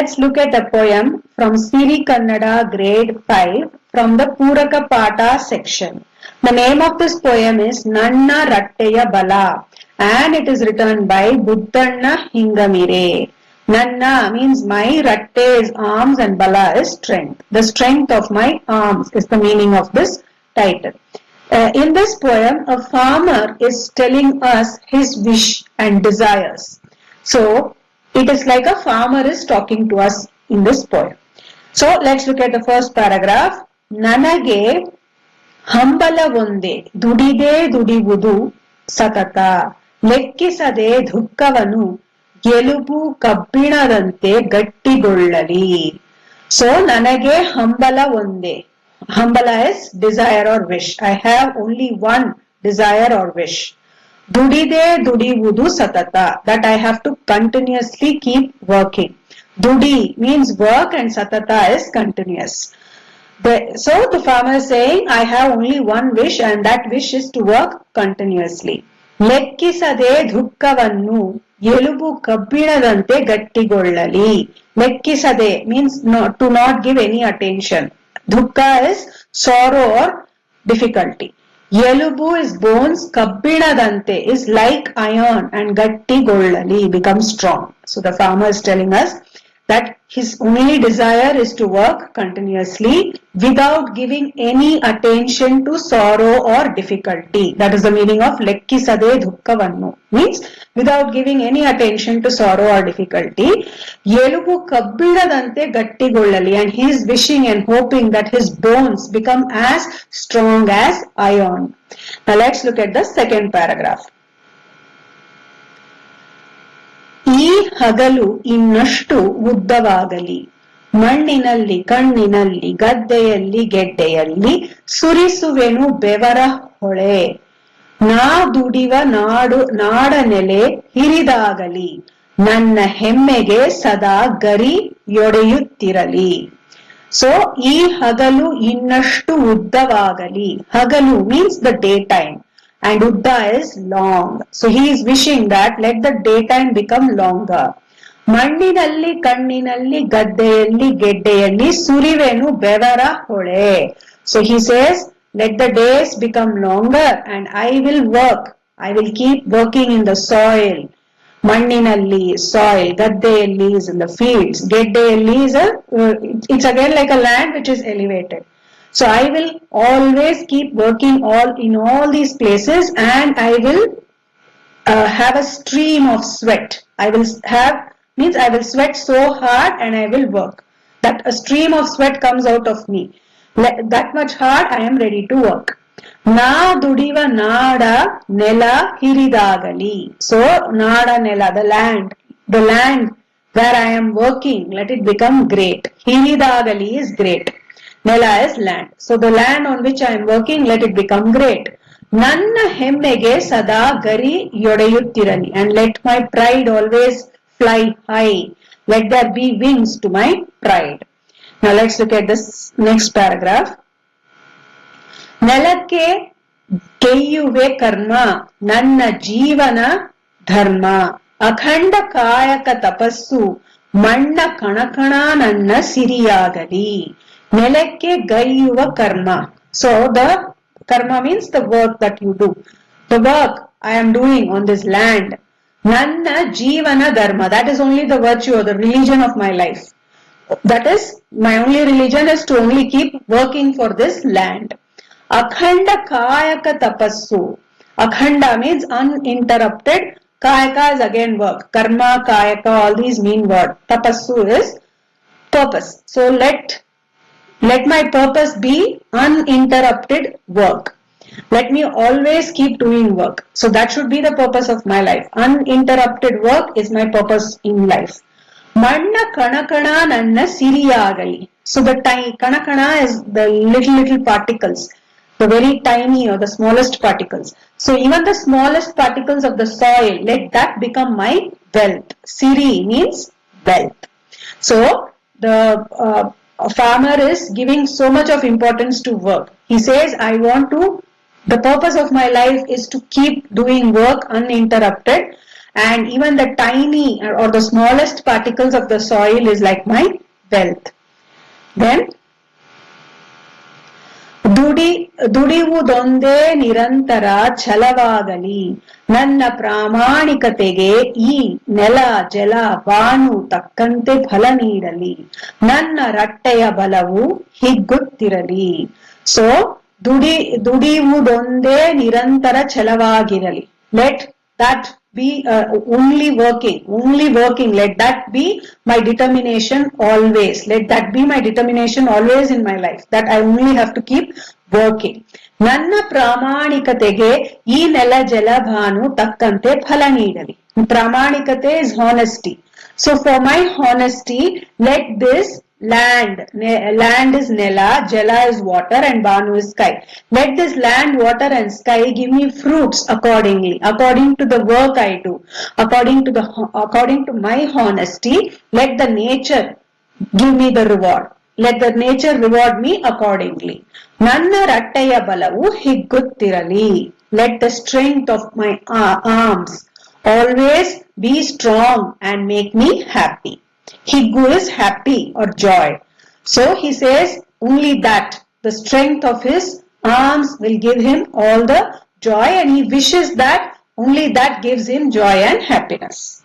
Let's look at a poem from Siri Kannada grade 5 from the Puraka Pata section. The name of this poem is Nanna Ratteya Bala and it is written by Buddhanna Hingamire. Nanna means my Ratte is arms and Bala is strength. The strength of my arms is the meaning of this title. Uh, in this poem, a farmer is telling us his wish and desires. So, it is like a farmer is talking to us in this poem. So, let's look at the first paragraph. ನನಗೆ ಹಂಬಲವೊಂದೇ ದುಡಿದೇ ದುಡಿಯುವುದು ಸತತ ಲೆಕ್ಕಿಸದೆ ದುಃಖವನ್ನು ಗೆಲುಬು ಕಬ್ಬಿಣದಂತೆ ಗಟ್ಟಿಗೊಳ್ಳಲಿ so ನನಗೆ ಹಂಬಲ ಒಂದೇ ಹಂಬಲ is desire R wish I have only one desire R wish ದುಡಿದೇ ದುಡಿಯುವುದು ಸತತ that I have to continuously keep working ದುಡಿ ಮೀನ್ಸ್ ವರ್ಕ್ ಅಂಡ್ ಸತತ is continuous so the farmer is saying I have only one wish and that wish is to work continuously. ಲೆಕ್ಕಿಸದೆ ದುಃಖವನ್ನು ಎಲುಬು ಕಬ್ಬಿಣದಂತೆ ಗಟ್ಟಿಗೊಳ್ಳಲಿ ಲೆಕ್ಕಿಸದೆ means to not give any attention ದುಃಖ is sorrow or difficulty Yelubu is bones, kabbidadante is like iron and gatti goldali, he becomes strong. So the farmer is telling us that his only desire is to work continuously without giving any attention to sorrow or difficulty. That is the meaning of lekkisade dukkavannu. Means without giving any attention to sorrow or difficulty. Yelugu kabbidadante gattigollali and he is wishing and hoping that his bones become as strong as iron. Now let's look at the second paragraph. ಈ ಹಗಲು ಇನ್ನಷ್ಟು ಉದ್ದವಾಗಲಿ. ಮಣ್ಣಿನಲ್ಲಿ, ಕಣ್ಣಿನಲ್ಲಿ, ಗದ್ದೆಯಲ್ಲಿ, ಗೆಡ್ಡೆಯಲ್ಲಿ ಸುರಿಸುವೆನು ಬೆವರ ಹೊಳೆ. ನಾ ದುಡಿವ ನಾಡು ನಾಡ ನೆಲೆ ಹಿರಿದಾಗಲಿ. ನನ್ನ ಹೆಮ್ಮೆಗೆ ಸದಾ ಗರಿ ಯೊಡೆಯುತ್ತಿರಲಿ. ಸೊ ಈ ಹಗಲು ಇನ್ನಷ್ಟು ಉದ್ದವಾಗಲಿ. ಹಗಲು means the day time and Uddha is long. So he is wishing that let the daytime become longer. ಮಣ್ಣಿನಲ್ಲಿ ಕಣ್ಣಿನಲ್ಲಿ ಗದ್ದೆಯಲ್ಲಿ ಗೆಡ್ಡೆಯಲ್ಲಿ ಸುರಿವೆನು ಬೆವರ ಹೊಳೆ so he says let the days become longer and I will work I will keep working in the soil ಮಣ್ಣಿನಲ್ಲಿ soil ಗದ್ದೆಯಲ್ಲಿ is in the fields ಗೆಡ್ಡೆಯಲ್ಲಿ is it's again like a land which is elevated So I will always keep working all in all these places and I will uh, have a stream of sweat. I will have means I will sweat so hard and I will work. That a stream of sweat comes out of me. That much hard I am ready to work. Na dudiva nada nela hiridagali. So nada nela the land, the land where I am working, let it become great. Hiridagali is great. Nela is land. So the land on which I am working, let it become great. ನನ್ನ ಹೆಮ್ಮೆಗೆ ಸದಾ ಗರಿ ಯೊಡೆಯುತ್ತಿರಲಿ and let my pride always fly high. Let there be wings to my pride. Now let's look at this next paragraph. ನೆಲಕ್ಕೆ ಕೆಯ್ಯುವೆ ಕರ್ಮ ನನ್ನ ಜೀವನ ಧರ್ಮ ಅಖಂಡ ಕಾಯಕ ತಪಸ್ಸು ಮಣ್ಣ ಕಣಕಣ ನನ್ನ ಸಿರಿಯಾಗಲಿ ನೆಲಕ್ಕೆ ಗೈಯುವ ಕರ್ಮ ಸೊ ದ ಕರ್ಮ means the work that you do the work I am doing on this land ನನ್ನ ಜೀವನ ಧರ್ಮ that is only the virtue the religion of my life that is my only religion is to only keep working for this land ಅಖಂಡ ಕಾಯಕ ತಪಸ್ಸು ಅಖಂಡ means uninterrupted kayaka is again work karma kayaka all these mean word tapassu is purpose so let let my purpose be uninterrupted work. Let me always keep doing work. So that should be the purpose of my life. Uninterrupted work is my purpose in life. Manna kanakana nanna siriyagali. So the tiny kanakana is the little little particles, the very tiny or the smallest particles. So even the smallest particles of the soil, let that become my wealth. Siri means wealth. So the uh, farmer is giving so much of importance to work. He says, I want to, the purpose of my life is to keep doing work uninterrupted and even the tiny or the smallest particles of the soil is like my wealth. Then ದುಡಿ ದುಡಿಯುವುದೊಂದೇ ನಿರಂತರ ಛಲವಾಗಲಿ. ನನ್ನ ಪ್ರಾಮಾಣಿಕತೆಗೆ ಈ ನೆಲ, ಜಲ, ಬಾನು ತಕ್ಕಂತೆ ಫಲ ನೀಡಲಿ. ನನ್ನ ರಟ್ಟೆಯ ಬಲವು ಹಿಗ್ಗುತ್ತಿರಲಿ. ಸೊ ದುಡಿ ದುಡಿಯುವುದೊಂದೇ ನಿರಂತರ ಛಲವಾಗಿರಲಿ. Let that be uh, only working, only working. Let that be my determination always. Let that be my determination always in my life. That I only have to keep working. ನನ್ನ ಪ್ರಾಮಾಣಿಕತೆಗೆ ಈ ನೆಲ ಜಲ ಭಾನು ತಕ್ಕಂತೆ ಫಲ ನೀಡಲಿ ಪ್ರಾಮಾಣಿಕತೆ is honesty so for my honesty let this land land is nela jala is water and banu is sky let this land water and sky give me fruits accordingly according to the work i do according to the according to my honesty let the nature give me the reward let the nature reward me accordingly ನನ್ನ ರಟ್ಟೆಯ ಬಲವು ಹಿಗ್ಗುತ್ತಿರಲಿ let the strength of my arms always be strong and make me happy Higgu is happy or joy. So he says only that the strength of his arms will give him all the joy and he wishes that only that gives him joy and happiness.